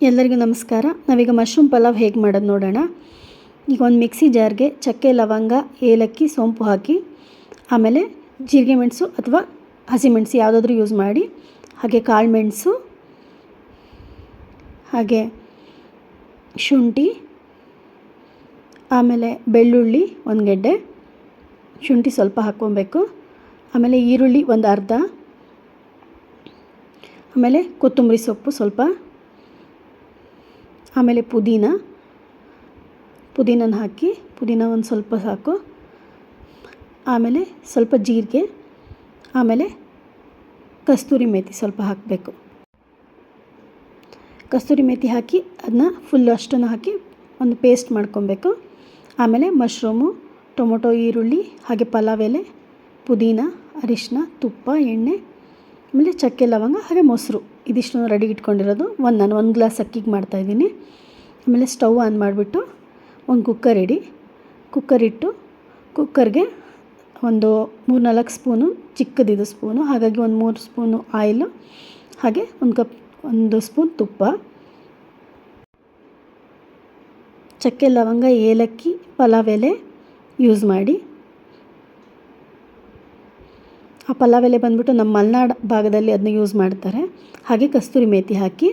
ಎಲ್ಲರಿಗೂ ನಮಸ್ಕಾರ. ನಾವೀಗ ಮಶ್ರೂಮ್ ಪಲಾವ್ ಹೇಗೆ ಮಾಡೋದು ನೋಡೋಣ. ಈಗ ಒಂದು ಮಿಕ್ಸಿ ಜಾರ್ಗೆ ಚಕ್ಕೆ, ಲವಂಗ, ಏಲಕ್ಕಿ, ಸೋಂಪು ಹಾಕಿ, ಆಮೇಲೆ ಜೀರಿಗೆ ಮೆಣಸು ಅಥವಾ ಹಸಿಮೆಣಸು ಯಾವುದಾದ್ರೂ ಯೂಸ್ ಮಾಡಿ, ಹಾಗೆ ಕಾಳು ಮೆಣಸು, ಹಾಗೆ ಶುಂಠಿ, ಆಮೇಲೆ ಬೆಳ್ಳುಳ್ಳಿ ಒಂದು ಗೆಡ್ಡೆ, ಶುಂಠಿ ಸ್ವಲ್ಪ ಹಾಕ್ಕೊಬೇಕು, ಆಮೇಲೆ ಈರುಳ್ಳಿ ಒಂದು ಅರ್ಧ, ಆಮೇಲೆ ಕೊತ್ತಂಬರಿ ಸೊಪ್ಪು ಸ್ವಲ್ಪ ಆಮೇಲೆ ಪುದೀನ. ಪುದೀನನ ಹಾಕಿ, ಪುದೀನ ಒಂದು ಸ್ವಲ್ಪ ಸಾಕು. ಆಮೇಲೆ ಸ್ವಲ್ಪ ಜೀರಿಗೆ, ಆಮೇಲೆ ಕಸ್ತೂರಿ ಮೇಥಿ ಸ್ವಲ್ಪ ಹಾಕಬೇಕು. ಕಸ್ತೂರಿ ಮೇತಿ ಹಾಕಿ ಅದನ್ನ ಫುಲ್ ಅಷ್ಟನ್ನು ಹಾಕಿ ಒಂದು ಪೇಸ್ಟ್ ಮಾಡ್ಕೊಬೇಕು. ಆಮೇಲೆ ಮಶ್ರೂಮು ಟೊಮೊಟೊ, ಈರುಳ್ಳಿ, ಹಾಗೆ ಪಲಾವ್ ಎಲೆ, ಪುದೀನ ಅರಿಶಿನ ತುಪ್ಪ, ಎಣ್ಣೆ, ಆಮೇಲೆ ಚಕ್ಕೆ, ಲವಂಗ, ಹಾಗೆ ಮೊಸರು. ಇದಿಷ್ಟು ರೆಡಿ ಇಟ್ಕೊಂಡಿರೋದು. ಒಂದು ನಾನು ಒಂದು ಗ್ಲಾಸ್ ಅಕ್ಕಿಗೆ ಮಾಡ್ತಾಯಿದ್ದೀನಿ ಆಮೇಲೆ ಸ್ಟವ್ ಆನ್ ಮಾಡಿಬಿಟ್ಟು ಒಂದು ಕುಕ್ಕರ್ ಇಡಿ. ಕುಕ್ಕರ್ ಇಟ್ಟು ಕುಕ್ಕರ್ಗೆ ಒಂದು ಮೂರು ನಾಲ್ಕು ಸ್ಪೂನು, ಚಿಕ್ಕದಿದು ಸ್ಪೂನು, ಹಾಗಾಗಿ ಒಂದು ಮೂರು ಸ್ಪೂನು ಆಯಿಲು, ಹಾಗೆ ಒಂದು ಕಪ್, ಒಂದು ಸ್ಪೂನ್ ತುಪ್ಪ. ಚಕ್ಕೆ ಲವಂಗ, ಏಲಕ್ಕಿ, ಪಲಾವ್ ಎಲೆ ಯೂಸ್ ಮಾಡಿ. ಆ ಪಲಾವ್ ಎಲೆ ಬಂದ್ಬಿಟ್ಟು ನಮ್ಮ ಮಲೆನಾಡು ಭಾಗದಲ್ಲಿ ಅದನ್ನ ಯೂಸ್ ಮಾಡ್ತಾರೆ. ಹಾಗೆ ಕಸ್ತೂರಿ ಮೇಥಿ ಹಾಕಿ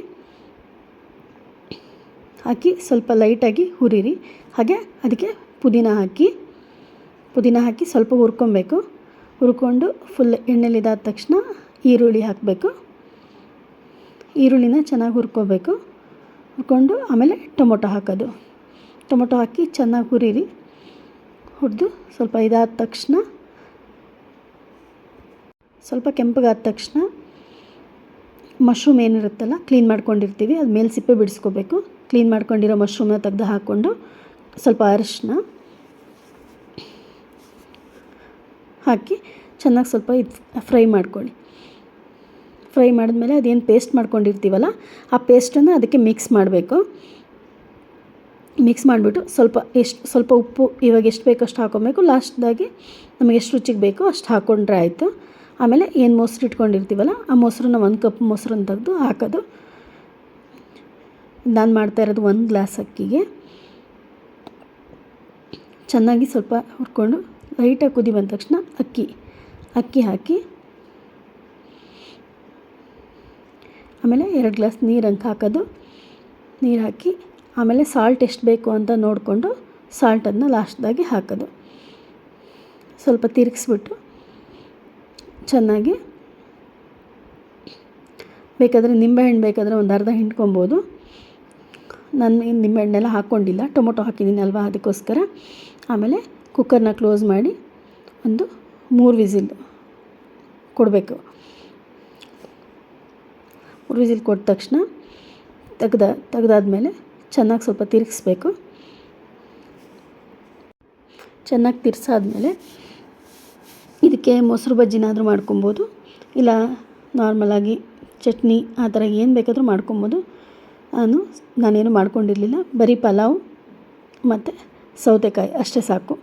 ಹಾಕಿ ಸ್ವಲ್ಪ ಲೈಟಾಗಿ ಹುರಿರಿ. ಹಾಗೆ ಅದಕ್ಕೆ ಪುದೀನ ಹಾಕಿ ಪುದೀನ ಹಾಕಿ ಸ್ವಲ್ಪ ಹುರ್ಕೊಬೇಕು. ಹುರ್ಕೊಂಡು ಫುಲ್ ಎಣ್ಣೆಲಿದಾದ ತಕ್ಷಣ ಈರುಳ್ಳಿ ಹಾಕಬೇಕು. ಈರುಳ್ಳಿನ ಚೆನ್ನಾಗಿ ಹುರ್ಕೋಬೇಕು. ಹುರ್ಕೊಂಡು ಆಮೇಲೆ ಟೊಮೊಟೊ ಹಾಕೋದು. ಟೊಮೊಟೊ ಹಾಕಿ ಚೆನ್ನಾಗಿ ಹುರಿರಿ. ಹುರಿದು ಸ್ವಲ್ಪ ಇದಾದ ತಕ್ಷಣ ಸ್ವಲ್ಪ ಕೆಂಪಗಾದ ತಕ್ಷಣ ಮಶ್ರೂಮ್ ಏನಿರುತ್ತಲ್ಲ ಕ್ಲೀನ್ ಮಾಡ್ಕೊಂಡಿರ್ತೀವಿ. ಅದು ಮೇಲೆ ಸಿಪ್ಪೆ ಬಿಡಿಸ್ಕೋಬೇಕು. ಕ್ಲೀನ್ ಮಾಡ್ಕೊಂಡಿರೋ ಮಶ್ರೂಮ್ನ ತೆಗೆದು ಹಾಕ್ಕೊಂಡು ಸ್ವಲ್ಪ ಅರಿಶಿನ ಹಾಕಿ ಚೆನ್ನಾಗಿ ಸ್ವಲ್ಪ ಫ್ರೈ ಮಾಡ್ಕೊಳ್ಳಿ. ಫ್ರೈ ಮಾಡಿದ್ಮೇಲೆ ಅದೇನು ಪೇಸ್ಟ್ ಮಾಡ್ಕೊಂಡಿರ್ತೀವಲ್ಲ, ಆ ಪೇಸ್ಟನ್ನು ಅದಕ್ಕೆ ಮಿಕ್ಸ್ ಮಾಡಬೇಕು. ಮಿಕ್ಸ್ ಮಾಡಿಬಿಟ್ಟು ಸ್ವಲ್ಪ ಎಷ್ಟು, ಸ್ವಲ್ಪ ಉಪ್ಪು ಇವಾಗ ಎಷ್ಟು ಬೇಕೋ ಅಷ್ಟು ಹಾಕ್ಕೊಬೇಕು ಲಾಸ್ಟ್ದಾಗಿ ನಮಗೆ ಎಷ್ಟು ರುಚಿಗೆ ಬೇಕೋ ಅಷ್ಟು ಹಾಕ್ಕೊಂಡ್ರೆ ಆಯಿತು. ಆಮೇಲೆ ಏನು ಮೊಸರು ಇಟ್ಕೊಂಡಿರ್ತೀವಲ್ಲ, ಆ ಮೊಸರನ್ನ ಒಂದು ಕಪ್ ಮೊಸರನ್ನ ತೆಗೆದು ಹಾಕೋದು. ನಾನು ಮಾಡ್ತಾ ಇರೋದು ಒಂದು ಗ್ಲಾಸ್ ಅಕ್ಕಿಗೆ. ಚೆನ್ನಾಗಿ ಸ್ವಲ್ಪ ಹುರ್ಕೊಂಡು ಲೈಟಾಗಿ ಕುದಿ ಬಂದ ತಕ್ಷಣ ಅಕ್ಕಿ ಅಕ್ಕಿ ಹಾಕಿ. ಆಮೇಲೆ ಎರಡು ಗ್ಲಾಸ್ ನೀರು ಹಂಗೆ ಹಾಕೋದು. ನೀರು ಹಾಕಿ ಆಮೇಲೆ ಸಾಲ್ಟ್ ಎಷ್ಟು ಬೇಕು ಅಂತ ನೋಡಿಕೊಂಡು ಸಾಲ್ಟನ್ನು ಲಾಸ್ಟ್ದಾಗಿ ಹಾಕೋದು. ಸ್ವಲ್ಪ ತಿರುಗಿಸ್ಬಿಟ್ಟು ಚೆನ್ನಾಗಿ ಬೇಕಾದರೆ ನಿಂಬೆಹಣ್ಣು ಬೇಕಾದರೆ ಒಂದು ಅರ್ಧ ಹಿಂಡ್ಕೊಬೋದು. ನಾನು ನಿಂಬೆಹಣ್ಣೆಲ್ಲ ಹಾಕ್ಕೊಂಡಿಲ್ಲ. ಟೊಮೊಟೊ ಹಾಕಿದ್ದೀನಿ ಅಲ್ವಾ ಅದಕ್ಕೋಸ್ಕರ. ಆಮೇಲೆ ಕುಕ್ಕರ್ನ ಕ್ಲೋಸ್ ಮಾಡಿ ಒಂದು ಮೂರು ವಿಸಿಲ್ ಕೊಡಬೇಕು. ಮೂರು ವಿಸಿಲ್ ಕೊಟ್ಟ ತಕ್ಷಣ ತೆಗ್ದ ತೆಗ್ದಾದ್ಮೇಲೆ ಚೆನ್ನಾಗಿ ಸ್ವಲ್ಪ ತಿರುಗಿಸ್ಬೇಕು. ಚೆನ್ನಾಗಿ ತಿರ್ಸಾದ್ಮೇಲೆ ಇದಕ್ಕೆ ಮೊಸರು ಬಜ್ಜಿನಾದರೂ ಮಾಡ್ಕೊಬೋದು, ಇಲ್ಲ ನಾರ್ಮಲಾಗಿ ಚಟ್ನಿ ಆ ಥರ ಏನು ಬೇಕಾದರೂ ಮಾಡ್ಕೊಬೋದು. ನಾನು ನಾನೇನು ಮಾಡ್ಕೊಂಡಿರಲಿಲ್ಲ, ಬರೀ ಪಲಾವ್ ಮತ್ತು ಸೌತೆಕಾಯಿ, ಅಷ್ಟೇ ಸಾಕು.